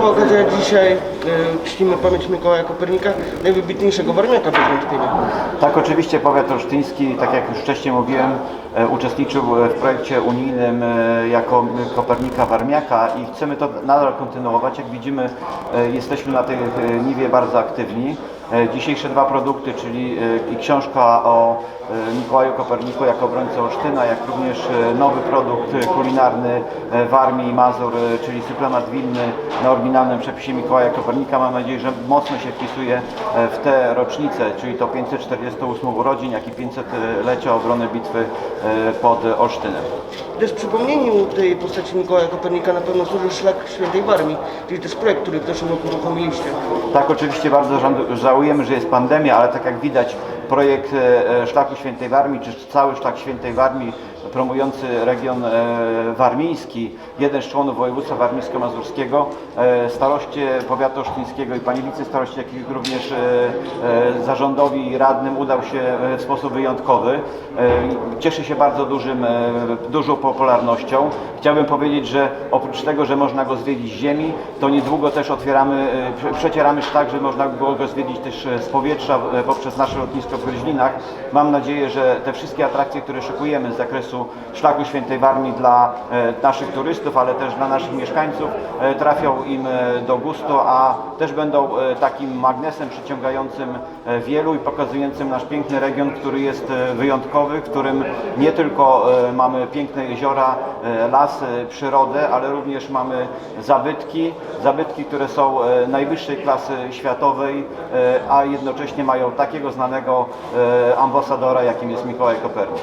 Wyjątkowa okazja dzisiaj. e, Czcimy pamięć Mikołaja Kopernika, najwybitniejszego warmiaka bez wątpienia. Tak, oczywiście powiat olsztyński, tak jak już wcześniej mówiłem, e, uczestniczył e, w projekcie unijnym e, jako e, Kopernika Warmiaka i chcemy to nadal kontynuować. Jak widzimy, e, jesteśmy na tej e, niwie bardzo aktywni. E, Dzisiejsze dwa produkty, czyli e, i książka o e, Mikołaju Koperniku jako obrońcy Olsztyna, jak również nowy produkt kulinarny e, Warmii i Mazur, czyli suplemat winny na oryginalnym przepisie Mikołaja Kopernika. Mam nadzieję, że mocno się wpisuje w te rocznice, czyli to 548 urodzin, jak i 500-lecia obrony bitwy pod Olsztynem. Też przypomnieniu tej postaci Mikołaja Kopernika na pewno służy Szlak Świętej Warmii, czyli też projekt, który w zeszłym roku uruchomiliście. Tak, oczywiście bardzo ża- żałujemy, że jest pandemia, ale tak jak widać, projekt e, e, Szlaku Świętej Warmii, czy cały Szlak Świętej Warmii, promujący region e, warmiński, jeden z członów województwa warmińsko-mazurskiego, staroście powiatu olsztyńskiego i pani wicestaroście, jak i również zarządowi i radnym udał się w sposób wyjątkowy. Cieszy się bardzo dużym, dużą popularnością. Chciałbym powiedzieć, że oprócz tego, że można go zwiedzić z ziemi, to niedługo też otwieramy, prze- przecieramy szlak, że można było go zwiedzić też z powietrza poprzez nasze lotnisko w Gryźlinach. Mam nadzieję, że te wszystkie atrakcje, które szykujemy z zakresu szlaku Świętej Warmii dla e, naszych turystów, ale też dla naszych mieszkańców, e, trafią im e, do gustu, a też będą takim magnesem przyciągającym wielu i pokazującym nasz piękny region, który jest wyjątkowy, w którym nie tylko mamy piękne jeziora, lasy, przyrodę, ale również mamy zabytki, zabytki, które są najwyższej klasy światowej, a jednocześnie mają takiego znanego ambasadora, jakim jest Mikołaj Kopernik.